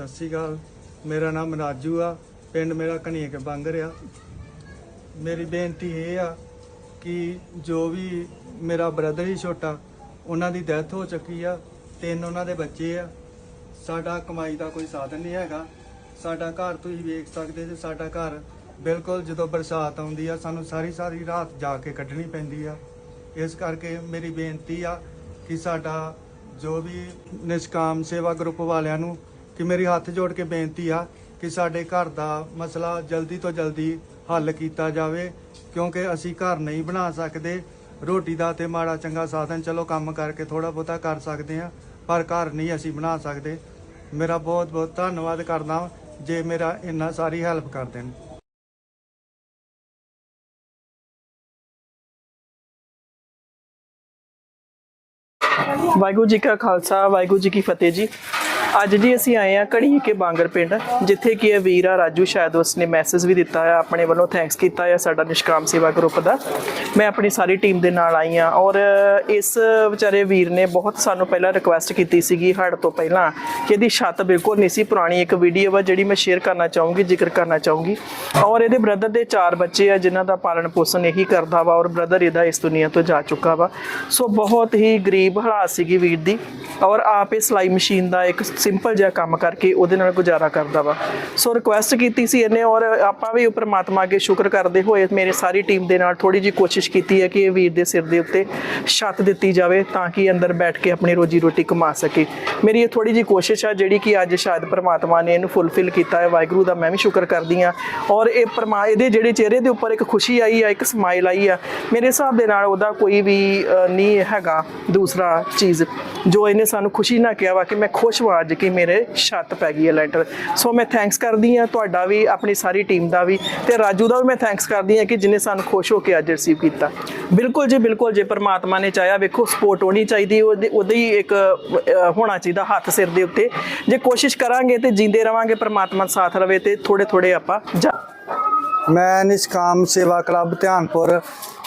ਸਤਿ ਸ਼੍ਰੀ ਅਕਾਲ। ਮੇਰਾ ਨਾਮ ਰਾਜੂ ਆ। ਪਿੰਡ ਮੇਰਾ ਕਣੀਕ ਬੰਗਰ ਆ ਮੇਰੀ ਬੇਨਤੀ ਇਹ ਆ ਕਿ ਜੋ ਵੀ ਮੇਰਾ ਬ੍ਰਦਰ ਹੀ ਛੋਟਾ, ਉਹਨਾਂ ਦੀ ਡੈਥ ਹੋ ਚੁੱਕੀ ਆ। ਤਿੰਨ ਉਹਨਾਂ ਦੇ ਬੱਚੇ ਆ। ਸਾਡਾ ਕਮਾਈ ਦਾ ਕੋਈ ਸਾਧਨ ਨਹੀਂ ਹੈਗਾ। ਸਾਡਾ ਘਰ ਤੁਸੀਂ ਵੇਖ ਸਕਦੇ ਜੇ, ਸਾਡਾ ਘਰ ਬਿਲਕੁਲ ਜਦੋਂ ਬਰਸਾਤ ਆਉਂਦੀ ਆ, ਸਾਨੂੰ ਸਾਰੀ ਸਾਰੀ ਰਾਤ ਜਾ ਕੇ ਕੱਢਣੀ ਪੈਂਦੀ ਆ। ਇਸ ਕਰਕੇ ਮੇਰੀ ਬੇਨਤੀ ਆ ਕਿ ਸਾਡਾ ਜੋ ਵੀ ਨਿਸ਼ਕਾਮ ਸੇਵਾ ਗਰੁੱਪ ਵਾਲਿਆਂ ਨੂੰ ਕਿ ਮੇਰੀ ਹੱਥ ਜੋੜ ਕੇ ਬੇਨਤੀ ਆ ਕਿ ਸਾਡੇ ਘਰ ਦਾ ਮਸਲਾ ਜਲਦੀ ਤੋਂ ਜਲਦੀ ਹੱਲ ਕੀਤਾ ਜਾਵੇ, ਕਿਉਂਕਿ ਅਸੀਂ ਘਰ ਨਹੀਂ ਬਣਾ ਸਕਦੇ। ਰੋਟੀ ਦਾ ਤੇ ਮਾੜਾ ਚੰਗਾ ਸਾਧਨ ਚਲੋ ਕੰਮ ਕਰਕੇ ਥੋੜਾ ਬਹੁਤਾ ਕਰ ਸਕਦੇ ਆ ਪਰ ਘਰ ਨਹੀਂ ਅਸੀਂ ਬਣਾ ਸਕਦੇ। ਮੇਰਾ ਬਹੁਤ ਬਹੁਤ ਧੰਨਵਾਦ ਕਰਦਾ ਜੇ ਮੇਰਾ ਇੰਨਾ ਸਾਰੀ ਹੈਲਪ ਕਰ ਦੇਣ। ਵਾਹਿਗੁਰੂ ਜੀ ਕਾ ਖਾਲਸਾ, ਵਾਹਿਗੁਰੂ ਜੀ ਕੀ ਫਤਿਹ ਜੀ। ਅੱਜ ਜੀ ਅਸੀਂ ਆਏ ਆ ਘੜੀ ਕੇ ਬਾਂਗਰ ਪਿੰਡ, ਜਿੱਥੇ ਕਿ ਇਹ ਵੀਰ ਆ ਰਾਜੂ ਸ਼ਾਇਦ ਉਸਨੇ ਮੈਸੇਜ ਵੀ ਦਿੱਤਾ ਹੈ, ਆਪਣੇ ਵੱਲੋਂ ਥੈਂਕਸ ਕੀਤਾ ਹੈ ਸਾਡਾ ਨਿਸ਼ਕਾਮ ਸੇਵਾ ਗਰੁੱਪ ਦਾ। ਮੈਂ ਆਪਣੀ ਸਾਰੀ ਟੀਮ ਦੇ ਨਾਲ ਆਈ ਆ ਔਰ ਇਸ ਵਿਚਾਰੇ ਵੀਰ ਨੇ ਬਹੁਤ ਸਾਨੂੰ ਪਹਿਲਾਂ ਰਿਕੁਐਸਟ ਕੀਤੀ ਸੀਗੀ ਹੜ ਤੋਂ ਪਹਿਲਾਂ ਕਿ ਇਹਦੀ ਛੱਤ ਬਿਲਕੁਲ ਨਹੀਂ ਸੀ ਪੁਰਾਣੀ, ਇੱਕ ਵੀਡੀਓ ਵਾ ਜਿਹੜੀ ਮੈਂ ਸ਼ੇਅਰ ਕਰਨਾ ਚਾਹੂੰਗੀ, ਜ਼ਿਕਰ ਕਰਨਾ ਚਾਹੂੰਗੀ। ਔਰ ਇਹਦੇ ਬ੍ਰਦਰ ਦੇ ਚਾਰ ਬੱਚੇ ਆ, ਜਿਨ੍ਹਾਂ ਦਾ ਪਾਲਣ ਪੋਸ਼ਣ ਇਹੀ ਕਰਦਾ ਵਾ ਔਰ ਬ੍ਰਦਰ ਇਹਦਾ ਇਸ ਦੁਨੀਆ ਤੋਂ ਜਾ ਚੁੱਕਾ ਵਾ। ਸੋ ਬਹੁਤ ਹੀ ਗਰੀਬ ਹਾਲਾਤ ਸੀਗੀ ਵੀਰ ਦੀ ਔਰ ਆਪ ਇਹ ਸਿਲਾਈ ਮਸ਼ੀਨ ਦਾ ਇੱਕ ਸਿੰਪਲ ਜਿਹਾ ਕੰਮ ਕਰਕੇ ਉਹਦੇ ਨਾਲ ਗੁਜ਼ਾਰਾ ਕਰਦਾ ਵਾ। ਸੋ ਰਿਕੁਐਸਟ ਕੀਤੀ ਸੀ ਇਹਨੇ ਔਰ ਆਪਾਂ ਵੀ ਪਰਮਾਤਮਾ ਅੱਗੇ ਸ਼ੁਕਰ ਕਰਦੇ ਹੋਏ ਮੇਰੇ ਸਾਰੀ ਟੀਮ ਦੇ ਨਾਲ ਥੋੜੀ ਜੀ ਕੋਸ਼ਿਸ਼ ਕੀਤੀ ਹੈ ਕਿ ਇਹ ਵੀਰ ਦੇ ਸਿਰ ਦੇ ਉੱਤੇ ਛੱਤ ਦਿੱਤੀ ਜਾਵੇ ਤਾਂ ਕਿ ਅੰਦਰ ਬੈਠ ਕੇ ਆਪਣੀ ਰੋਜੀ ਰੋਟੀ ਕਮਾ ਸਕੇ। ਮੇਰੀ ਇਹ ਥੋੜੀ ਜੀ ਕੋਸ਼ਿਸ਼ ਆ ਜਿਹੜੀ ਕਿ ਅੱਜ ਸ਼ਾਇਦ ਪਰਮਾਤਮਾ ਨੇ ਇਹਨੂੰ ਫੁੱਲਫਿਲ ਕੀਤਾ ਹੈ। ਵਾਹਿਗੁਰੂ ਦਾ ਮੈਂ ਵੀ ਸ਼ੁਕਰ ਕਰਦੀ ਆ ਔਰ ਇਹ ਪਰਮਾ ਇਹਦੇ ਜਿਹੜੇ ਚਿਹਰੇ ਦੇ ਉੱਪਰ ਇੱਕ ਖੁਸ਼ੀ ਆਈ ਆ, ਇੱਕ ਸਮਾਈਲ ਆਈ ਆ, ਮੇਰੇ ਹਿਸਾਬ ਦੇ ਨਾਲ ਉਹਦਾ ਕੋਈ ਵੀ ਨਹੀਂ ਹੈਗਾ ਦੂਸਰਾ ਚੀਜ਼। ਜੋ ਇਹਨੇ ਸਾਨੂੰ ਖੁਸ਼ੀ ਨਾਲ ਕਿਹਾ ਵਾ ਕਿ ਮੈਂ ਖੁਸ਼ ਹਾਂ ਅੱਜ ਕਿ ਮੇਰੇ ਛੱਤ ਪੈ ਗਈ ਹੈ ਲੈਂਟਰ। ਸੋ ਮੈਂ ਥੈਂਕਸ ਕਰਦੀ ਹਾਂ ਤੁਹਾਡਾ ਵੀ, ਆਪਣੀ ਸਾਰੀ ਟੀਮ ਦਾ ਵੀ ਤੇ ਰਾਜੂ ਦਾ ਵੀ ਮੈਂ ਥੈਂਕਸ ਕਰਦੀ ਹਾਂ ਕਿ ਜਿਨੇ ਸਾਨੂੰ ਖੁਸ਼ ਹੋ ਕੇ ਅੱਜ ਰਿਸੀਵ ਕੀਤਾ। ਬਿਲਕੁਲ ਜੀ, ਬਿਲਕੁਲ ਜੇ ਪਰਮਾਤਮਾ ਨੇ ਚਾਹਿਆ, ਵੇਖੋ ਸਪੋਰਟ ਹੋਣੀ ਚਾਹੀਦੀ, ਉਹਦੇ ਉਹਦੇ ਹੀ ਇੱਕ ਹੋਣਾ ਚਾਹੀਦਾ ਹੱਥ ਸਿਰ ਦੇ ਉੱਤੇ। ਜੇ ਕੋਸ਼ਿਸ਼ ਕਰਾਂਗੇ ਤੇ ਜਿੰਦੇ ਰਵਾਂਗੇ, ਪਰਮਾਤਮਾ ਸਾਥ ਰਵੇ ਤੇ ਥੋੜੇ ਥੋੜੇ ਆਪਾਂ ਜਾ ਮੈਂ ਨਿਸ਼ਕਾਮ ਸੇਵਾ ਕਲੱਬ ਧਿਆਨਪੁਰ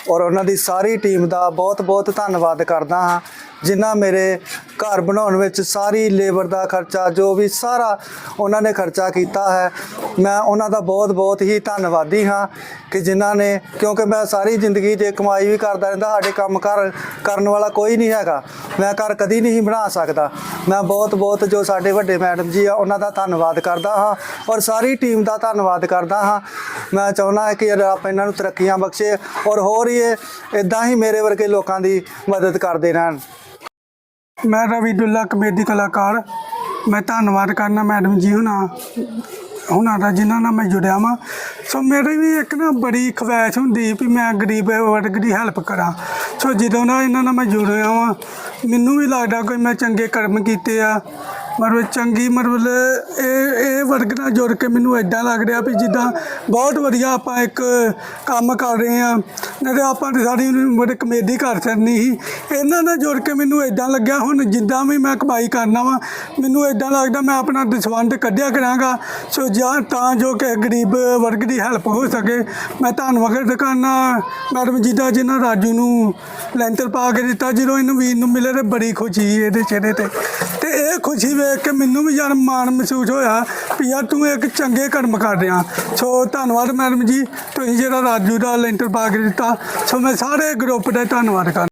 ਔਰ ਉਹਨਾਂ ਦੀ ਸਾਰੀ ਟੀਮ ਦਾ ਬਹੁਤ-ਬਹੁਤ ਧੰਨਵਾਦ ਕਰਦਾ ਹਾਂ। ਜਿਨ੍ਹਾਂ ਮੇਰੇ ਘਰ ਬਣਾਉਣ ਵਿੱਚ ਸਾਰੀ ਲੇਬਰ ਦਾ ਖਰਚਾ, ਜੋ ਵੀ ਸਾਰਾ ਉਹਨਾਂ ਨੇ ਖਰਚਾ ਕੀਤਾ ਹੈ, ਮੈਂ ਉਹਨਾਂ ਦਾ ਬਹੁਤ-ਬਹੁਤ ਹੀ ਧੰਨਵਾਦੀ ਹਾਂ ਕਿ ਜਿਨ੍ਹਾਂ ਨੇ, ਕਿਉਂਕਿ ਮੈਂ ਸਾਰੀ ਜ਼ਿੰਦਗੀ ਜੇ ਕਮਾਈ ਵੀ ਕਰਦਾ ਰਹਿੰਦਾ, ਸਾਡੇ ਕੰਮ ਕਰ ਕਰਨ ਵਾਲਾ ਕੋਈ ਨਹੀਂ ਹੈਗਾ। ਮੈਂ ਘਰ ਕਦੀ ਨਹੀਂ ਬਣਾ ਸਕਦਾ। ਮੈਂ ਬਹੁਤ-ਬਹੁਤ ਜੋ ਸਾਡੇ ਵੱਡੇ ਮੈਡਮ ਜੀ ਆ, ਉਹਨਾਂ ਦਾ ਧੰਨਵਾਦ ਕਰਦਾ ਹਾਂ ਔਰ ਸਾਰੀ ਟੀਮ ਦਾ ਧੰਨਵਾਦ ਕਰਦਾ ਹਾਂ। ਮੈਂ ਚਾਹੁੰਦਾ ਹਾਂ ਕਿ ਰੱਬ ਇਹਨਾਂ ਨੂੰ ਤਰੱਕੀਆਂ ਬਖਸ਼ੇ ਔਰ ਹੋਰ ਹੀ ਇਹ ਇਦਾਂ ਹੀ ਮੇਰੇ ਵਰਗੇ ਲੋਕਾਂ ਦੀ ਮਦਦ ਕਰਦੇ ਰਹਿਣ। ਮੈਂ ਰਵੀਦੁੱਲਾ ਕਮੇਡੀ ਕਲਾਕਾਰ। ਮੈਂ ਧੰਨਵਾਦ ਕਰਨਾ ਮੈਡਮ ਜੀ ਹੁਣਾਂ ਹੁਣਾਂ ਦਾ ਜਿਨ੍ਹਾਂ ਨਾਲ ਮੈਂ ਜੁੜਿਆ ਵਾਂ। ਸੋ ਮੇਰੀ ਵੀ ਇੱਕ ਨਾ ਬੜੀ ਖਵਾਇਸ਼ ਹੁੰਦੀ ਵੀ ਮੈਂ ਗਰੀਬ ਵਰਗ ਦੀ ਹੈਲਪ ਕਰਾਂ। ਸੋ ਜਦੋਂ ਨਾ ਇਹਨਾਂ ਨਾਲ ਮੈਂ ਜੁੜਿਆ ਵਾਂ, ਮੈਨੂੰ ਵੀ ਲੱਗਦਾ ਕੋਈ ਮੈਂ ਚੰਗੇ ਕਰਮ ਕੀਤੇ ਆ। ਮਤਲਬ ਚੰਗੀ ਮਤਲਬ ਇਹ ਇਹ ਵਰਗ ਨਾਲ ਜੁੜ ਕੇ ਮੈਨੂੰ ਐਦਾਂ ਲੱਗ ਰਿਹਾ ਵੀ ਜਿੱਦਾਂ ਬਹੁਤ ਵਧੀਆ ਆਪਾਂ ਇੱਕ ਕੰਮ ਕਰ ਰਹੇ ਆ ਨਹੀਂ ਤੇ ਆਪਾਂ ਤੇ ਸਾਡੀ ਬੜੇ ਕਮੇਡੀ ਕਰ ਸਕਣੀ ਸੀ। ਇਹਨਾਂ ਨਾਲ ਜੁੜ ਕੇ ਮੈਨੂੰ ਐਦਾਂ ਲੱਗਿਆ, ਹੁਣ ਜਿੱਦਾਂ ਵੀ ਮੈਂ ਕਮਾਈ ਕਰਨਾ ਵਾ, ਮੈਨੂੰ ਐਦਾਂ ਲੱਗਦਾ ਮੈਂ ਆਪਣਾ ਦਸਵੰਧ ਕੱਢਿਆ ਕਰਾਂਗਾ। ਸੋ ਜਾਂ ਤਾਂ ਜੋ ਕਿ ਗਰੀਬ ਵਰਗ ਦੀ ਹੈਲਪ ਹੋ ਸਕੇ। ਮੈਂ ਧੰਨਵਾਦ ਕਰਨਾ ਮੈਡਮ ਜੀ ਦਾ ਜਿਨ੍ਹਾਂ ਰਾਜੂ ਨੂੰ ਲੈਂਟਰ ਪਾ ਕੇ ਦਿੱਤਾ, ਜਦੋਂ ਇਹਨੂੰ ਵੀਰ ਨੂੰ ਮਿਲੇ ਤੇ ਬੜੀ ਖੁਸ਼ੀ ਇਹਦੇ ਚਿਹਰੇ ਤੇ। ਇਹ ਖੁਸ਼ੀ ਵੇਖ ਕੇ ਮੈਨੂੰ ਵੀ ਯਾਰ ਮਾਣ ਮਹਿਸੂਸ ਹੋਇਆ ਵੀ ਯਾਰ ਤੂੰ ਇੱਕ ਚੰਗੇ ਕਰਮ ਕਰ ਰਿਹਾ। ਸੋ ਧੰਨਵਾਦ ਮੈਡਮ ਜੀ, ਤੁਸੀਂ ਜਿਹੜਾ ਰਾਜੂ ਦਾ ਲੈਂਟਰ ਪਾ ਕੇ ਦਿੱਤਾ। ਸੋ ਮੈਂ ਸਾਰੇ ਗਰੁੱਪ ਦਾ ਧੰਨਵਾਦ ਕਰ